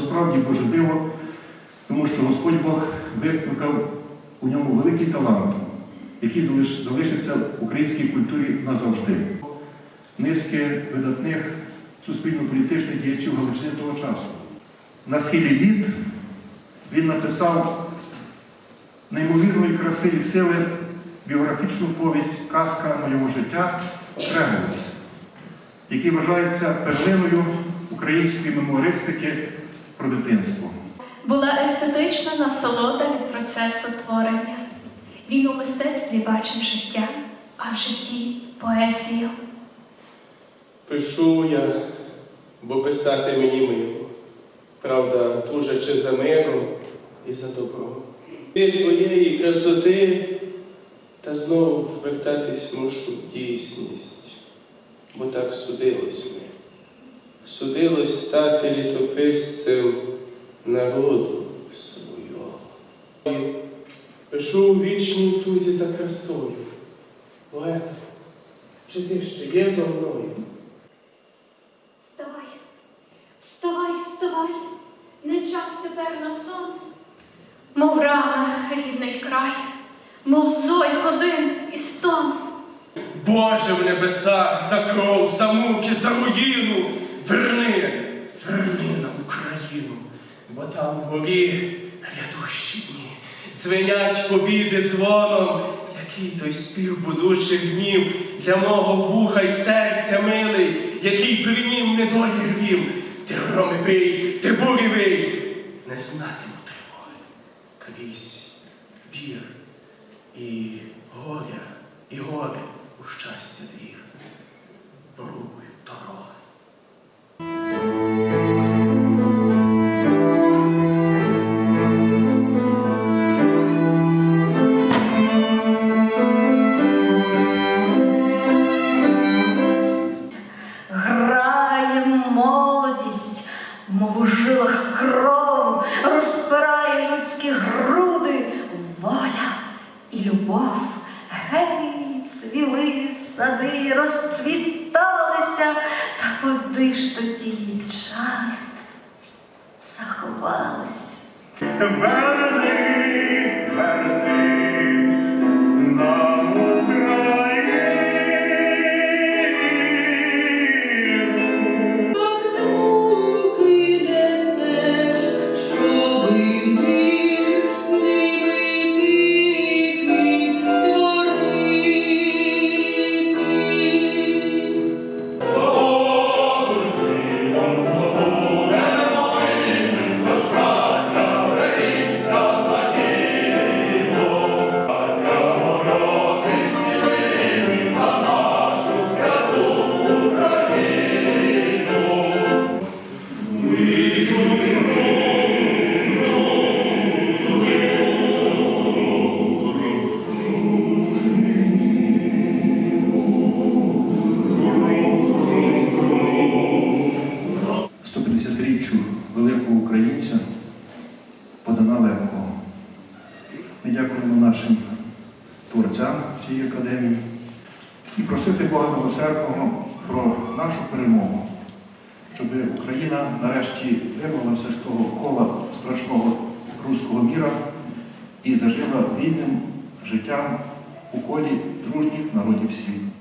справді Боже диво, тому що Господь Бог викликав у ньому великий талант, який залишиться в українській культурі назавжди. Низки видатних суспільно-політичних діячів Галичини того часу. На схилі літ він написав неймовірної краси і сили біографічну повість Казка моєго життя Кремлець, який вважається перлиною української мемуаристики про дитинство. Була естетична насолода від процесу творення. Він у мистецтві бачив життя, а в житті поезію. Пишу я, бо писати мені мило. Правда, тужачи за миром і за добром. Від твоєї красоти та знову вертатись мушу в дійсність, бо так судилось мені. Судилось стати літописцем народу свого. Пишу у вічній тузі за красою. Поета, чи ти ще є зо мною? Вставай, вставай, вставай, не час тепер на сон. Мов рана, рідний край, мов зой один і стон. Боже в небесах, за кров, за муки, за руїну, верни, верни нам Україну, бо там вгорі рядущі дні, дзвенять побіди дзвоном, який той спів будучих днів для мого вуха й серця милий, який прийнім недолі грім, ти громи бий, ти бурі вий, не знатиму тривоги, крізь бір і горя, і горе у щастя двір, брук мов у жилах кров, розпирає людські груди, воля і любов. Гей, цвіли сади, розцвіталися, та куди ж тоді її чари заховалися? Левкого. Ми дякуємо нашим творцям цієї академії і просити Бога милосердного про нашу перемогу, щоб Україна нарешті вирвалася з того кола страшного руського міра і зажила вільним життям у колі дружніх народів світу.